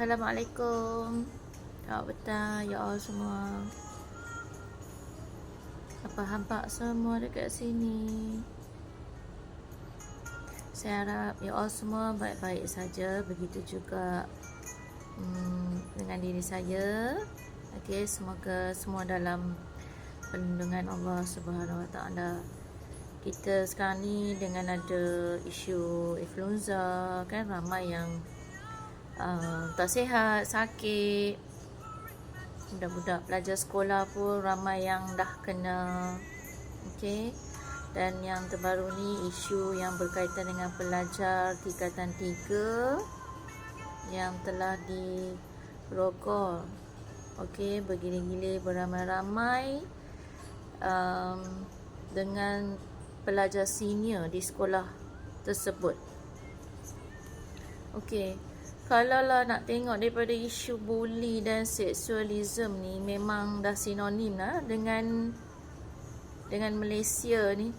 Assalamualaikum. Selamat petang ya Allah semua. Apa hampa semua dekat sini? Saya harap ya Allah semua baik-baik saja. Begitu juga hmm, dengan diri saya. Okey, semoga semua dalam perlindungan Allah Subhanahu Wa Taala. Kita sekarang ni dengan ada isu influenza kan ramai yang uh, tak sihat, sakit. Budak-budak pelajar sekolah pun ramai yang dah kena. Okey. Dan yang terbaru ni isu yang berkaitan dengan pelajar tingkatan 3 yang telah dirogol. Okey, bergilir-gilir beramai-ramai um, dengan pelajar senior di sekolah tersebut. Okey. Kalau lah nak tengok daripada isu bully dan seksualism ni memang dah sinonim lah dengan dengan Malaysia ni.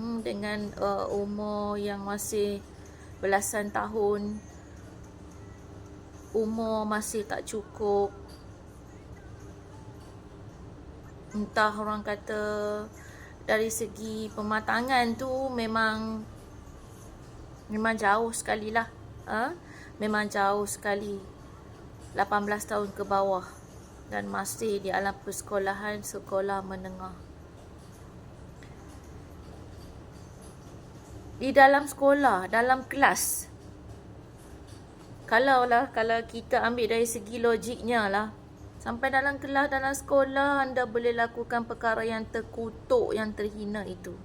Hmm, dengan uh, umur yang masih belasan tahun. Umur masih tak cukup. Entah orang kata dari segi pematangan tu memang memang jauh sekali lah. Ha? Memang jauh sekali. 18 tahun ke bawah dan masih di alam persekolahan sekolah menengah. Di dalam sekolah, dalam kelas. Kalau lah, kalau kita ambil dari segi logiknya lah. Sampai dalam kelas, dalam sekolah, anda boleh lakukan perkara yang terkutuk, yang terhina itu.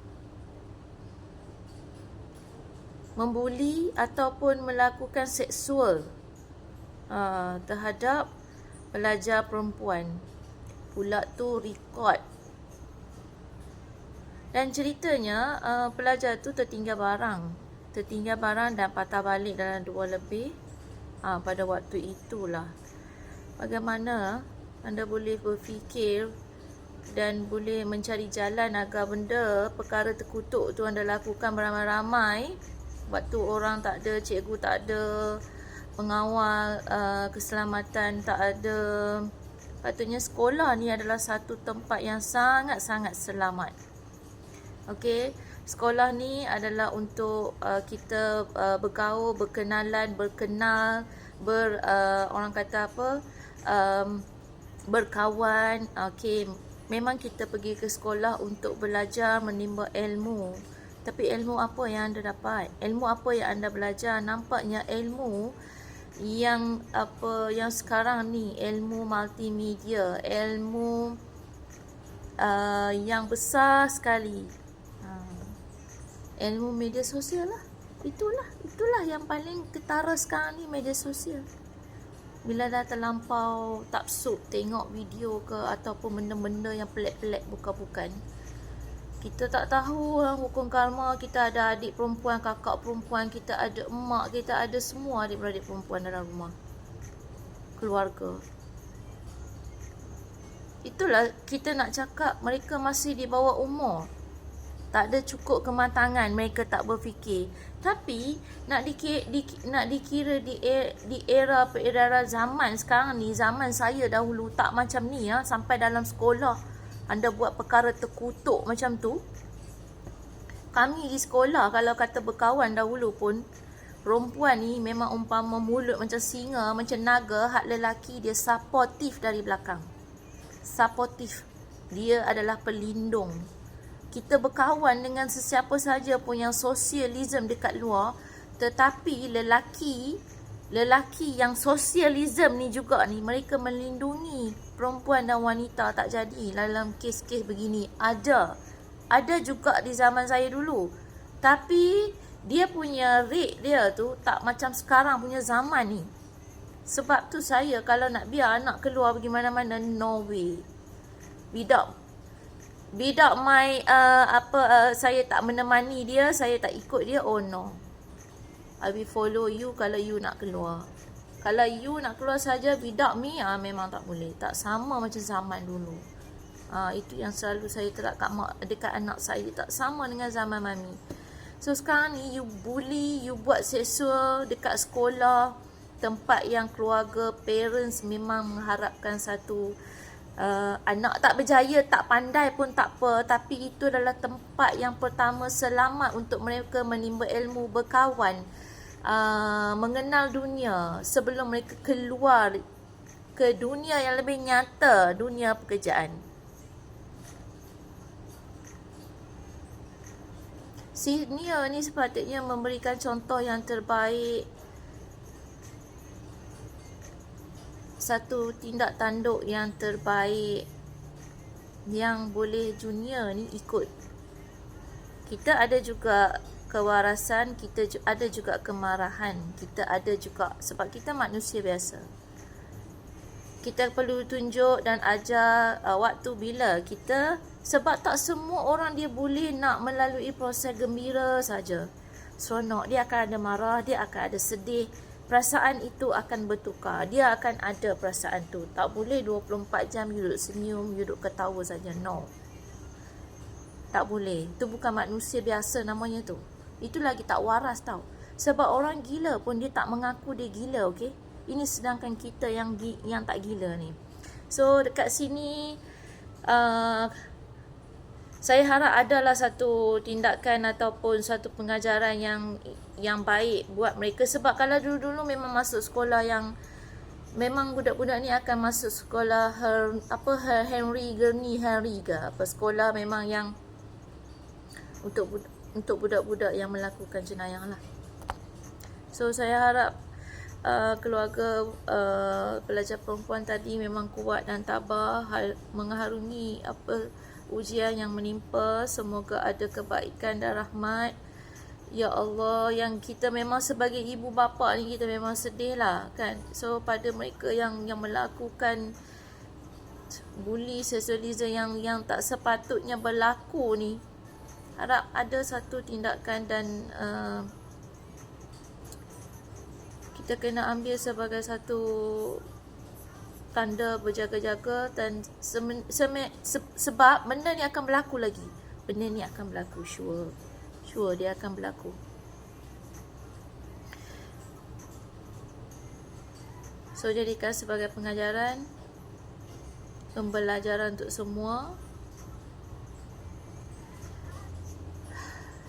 Membuli ataupun melakukan seksual uh, terhadap pelajar perempuan. Pula tu record dan ceritanya uh, pelajar tu tertinggal barang. Tertinggal barang dan patah balik dalam dua lebih uh, pada waktu itulah. Bagaimana anda boleh berfikir dan boleh mencari jalan agar benda perkara terkutuk tu anda lakukan beramai-ramai waktu orang tak ada, cikgu tak ada, pengawal uh, keselamatan tak ada. Patutnya sekolah ni adalah satu tempat yang sangat-sangat selamat. Okey, sekolah ni adalah untuk uh, kita uh, bergaul, berkenalan, berkenal, ber uh, orang kata apa? Um, berkawan. Okey, memang kita pergi ke sekolah untuk belajar menimba ilmu. Tapi ilmu apa yang anda dapat? Ilmu apa yang anda belajar? Nampaknya ilmu yang apa yang sekarang ni ilmu multimedia, ilmu uh, yang besar sekali ilmu media sosial lah. Itulah, itulah yang paling ketara sekarang ni media sosial. Bila dah terlampau tak sup tengok video ke ataupun benda-benda yang pelik-pelik bukan-bukan. Kita tak tahu orang hukum karma, kita ada adik perempuan, kakak perempuan, kita ada emak, kita ada semua adik-beradik perempuan dalam rumah. Keluarga. Itulah kita nak cakap mereka masih di bawah umur tak ada cukup kematangan mereka tak berfikir tapi nak dikira, di, nak dikira di e, di era era zaman sekarang ni zaman saya dahulu tak macam ni ya sampai dalam sekolah anda buat perkara terkutuk macam tu kami di sekolah kalau kata berkawan dahulu pun perempuan ni memang umpama mulut macam singa macam naga hak lelaki dia supportive dari belakang. Supportive. Dia adalah pelindung. Kita berkawan dengan sesiapa saja pun yang sosialism dekat luar tetapi lelaki lelaki yang sosialism ni juga ni mereka melindungi perempuan dan wanita tak jadi dalam kes-kes begini. Ada. Ada juga di zaman saya dulu. Tapi dia punya rate dia tu tak macam sekarang punya zaman ni. Sebab tu saya kalau nak biar anak keluar pergi mana-mana no way. Without Without my uh, apa uh, saya tak menemani dia, saya tak ikut dia, oh no. I will follow you kalau you nak keluar. Kalau you nak keluar saja without me, ah memang tak boleh. Tak sama macam zaman dulu. Ah itu yang selalu saya terak kat mak dekat anak saya tak sama dengan zaman mami. So sekarang ni you bully, you buat seksual dekat sekolah, tempat yang keluarga parents memang mengharapkan satu uh, anak tak berjaya tak pandai pun tak apa. Tapi itu adalah tempat yang pertama selamat untuk mereka menimba ilmu berkawan uh, mengenal dunia sebelum mereka keluar ke dunia yang lebih nyata dunia pekerjaan. Senior ni sepatutnya memberikan contoh yang terbaik satu tindak tanduk yang terbaik yang boleh junior ni ikut kita ada juga kewarasan kita ada juga kemarahan kita ada juga sebab kita manusia biasa kita perlu tunjuk dan ajar uh, waktu bila kita sebab tak semua orang dia boleh nak melalui proses gembira saja. Seronok dia akan ada marah, dia akan ada sedih. Perasaan itu akan bertukar. Dia akan ada perasaan tu. Tak boleh 24 jam you duduk senyum, you duduk ketawa saja. No. Tak boleh. Itu bukan manusia biasa namanya tu. Itu lagi tak waras tau. Sebab orang gila pun dia tak mengaku dia gila, okey? Ini sedangkan kita yang yang tak gila ni. So dekat sini uh, saya harap adalah satu tindakan ataupun satu pengajaran yang yang baik buat mereka sebab kalau dulu-dulu memang masuk sekolah yang memang budak-budak ni akan masuk sekolah her, apa her Henry Gurney Henry ke apa sekolah memang yang untuk untuk budak-budak yang melakukan jenayah lah. So saya harap uh, keluarga uh, pelajar perempuan tadi memang kuat dan tabah hal mengharungi apa ujian yang menimpa. Semoga ada kebaikan dan rahmat. Ya Allah yang kita memang sebagai ibu bapa ni kita memang sedih lah kan? So pada mereka yang yang melakukan bully sexualism yang yang tak sepatutnya berlaku ni harap ada satu tindakan dan uh, kita kena ambil sebagai satu tanda berjaga-jaga dan semen, semen, se, sebab benda ni akan berlaku lagi. Benda ni akan berlaku sure. Sure dia akan berlaku. So jadikan sebagai pengajaran pembelajaran untuk semua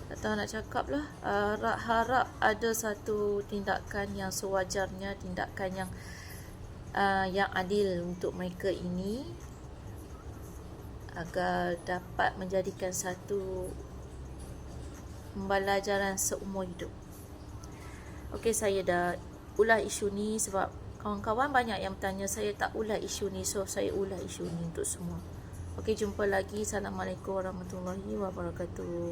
tak tahu nak cakap lah harap, harap ada satu tindakan yang sewajarnya tindakan yang yang adil untuk mereka ini agar dapat menjadikan satu pembelajaran seumur hidup. Okey saya dah ulah isu ni sebab kawan-kawan banyak yang bertanya saya tak ulah isu ni so saya ulah isu ni untuk semua. Okey jumpa lagi. Assalamualaikum warahmatullahi wabarakatuh